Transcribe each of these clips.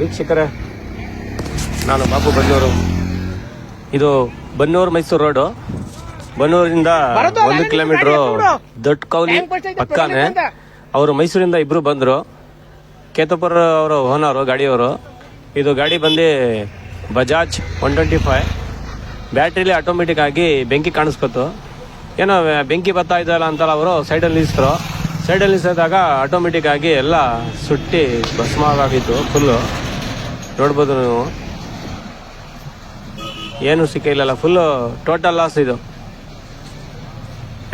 ವೀಕ್ಷಕರೇ ನಾನು ಬಾಬು ಬನ್ನೂರು. ಇದು ಬನ್ನೂರು ಮೈಸೂರು ರೋಡು. ಬನ್ನೂರಿಂದ ಒಂದು ಕಿಲೋಮೀಟರ್ ದೊಡ್ಡ ಕೌಲಿ ಪಕ್ಕಾನೆ ಅವರು ಮೈಸೂರಿಂದ ಇಬ್ರು ಬಂದ್ರು. ಕೇತಪುರ ಅವರು ಓನರು ಗಾಡಿಯವರು. ಇದು ಗಾಡಿ ಬಂದು ಬಜಾಜ್ ಒನ್ ಟ್ವೆಂಟಿ ಫೈವ್. ಬ್ಯಾಟ್ರಿಲಿ ಆಟೋಮೆಟಿಕ್ ಆಗಿ ಬೆಂಕಿ ಕಾಣಿಸ್ಕೊತು. ಏನೋ ಬೆಂಕಿ ಬರ್ತಾ ಇದೆಯಲ್ಲ ಅಂತಲ್ಲ ಅವರು ಸೈಡಲ್ಲಿ ನಿಲ್ಲಿಸಿದ್ರು ಸೈಡಲ್ಲಿ ನಿಲ್ಲಿಸಿದಾಗ ಆಟೋಮೆಟಿಕ್ ಆಗಿ ಎಲ್ಲ ಸುಟ್ಟಿ ಭಸ್ಮವಾಗಿತ್ತು ಫುಲ್ಲು ನೋಡ್ಬೋದು ನೀವು. ಏನು ಸಿಕ್ಕಿಲ್ಲಲ್ಲ ಫುಲ್ಲು ಟೋಟಲ್ ಲಾಸ್ ಇದು.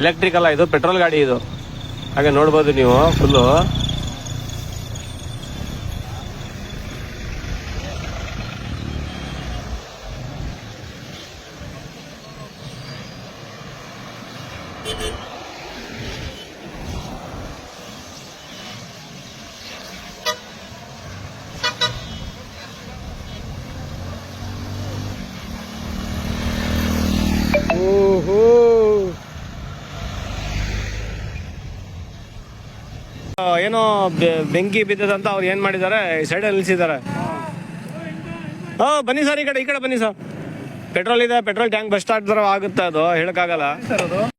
ಎಲೆಕ್ಟ್ರಿಕ್ ಅಲ್ಲ, ಇದು ಪೆಟ್ರೋಲ್ ಗಾಡಿ ಇದು. ಹಾಗೆ ನೋಡ್ಬೋದು ನೀವು ಫುಲ್ಲು ಏನೋ ಬೆಂಕಿ ಬಿದ್ದದಂತ ಅವ್ರು ಏನ್ ಮಾಡಿದ್ದಾರೆ? ಸೈಡಲ್ಲಿ ನಿಲ್ಸಿದ್ದಾರೆ. ಹಾ ಬನ್ನಿ ಸರ್ ಈ ಕಡೆ ಈ ಕಡೆ ಬನ್ನಿ ಸರ್. ಪೆಟ್ರೋಲ್ ಇದೆ, ಪೆಟ್ರೋಲ್ ಟ್ಯಾಂಕ್ ಬಸ್ ಸ್ಟಾರ್ಟ್ ಆಗುತ್ತೆ ಅದು? ಹೇಳಕ್ಕಾಗಲ್ಲ.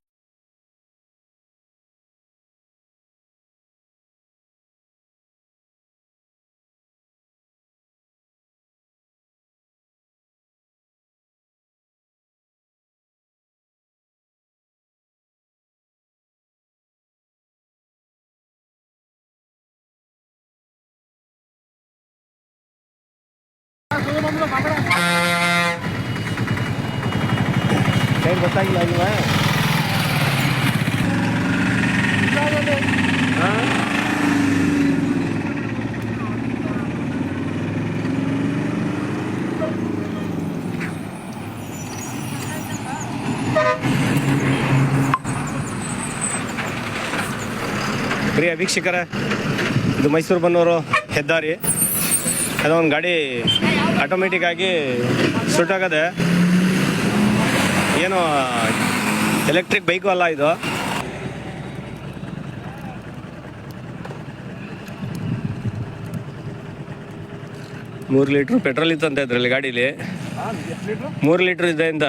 ಏನ್ ಗೊತ್ತಾಗಿಲ್ಲ ಅಲ್ವಾ? ಪ್ರಿಯ ವೀಕ್ಷಕರ ಇದು ಮೈಸೂರು ಬನ್ನೋರು ಹೆದ್ದಾರಿ. ಅದೊಂದು ಒಂದು ಗಾಡಿ ಆಟೋಮೆಟಿಕ್ ಆಗಿ ಸುಟ್ಟಾಗದೆ ಏನು ಎಲೆಕ್ಟ್ರಿಕ್ ಬೈಕು ಅಲ್ಲ ಇದು. ಮೂರು ಲೀಟ್ರ್ ಪೆಟ್ರೋಲ್ ಇತ್ತಂತೆ ಇದರಲ್ಲಿ ಗಾಡೀಲಿ. ಮೂರು ಲೀಟ್ರ್ ಇದೆ ಅಂತ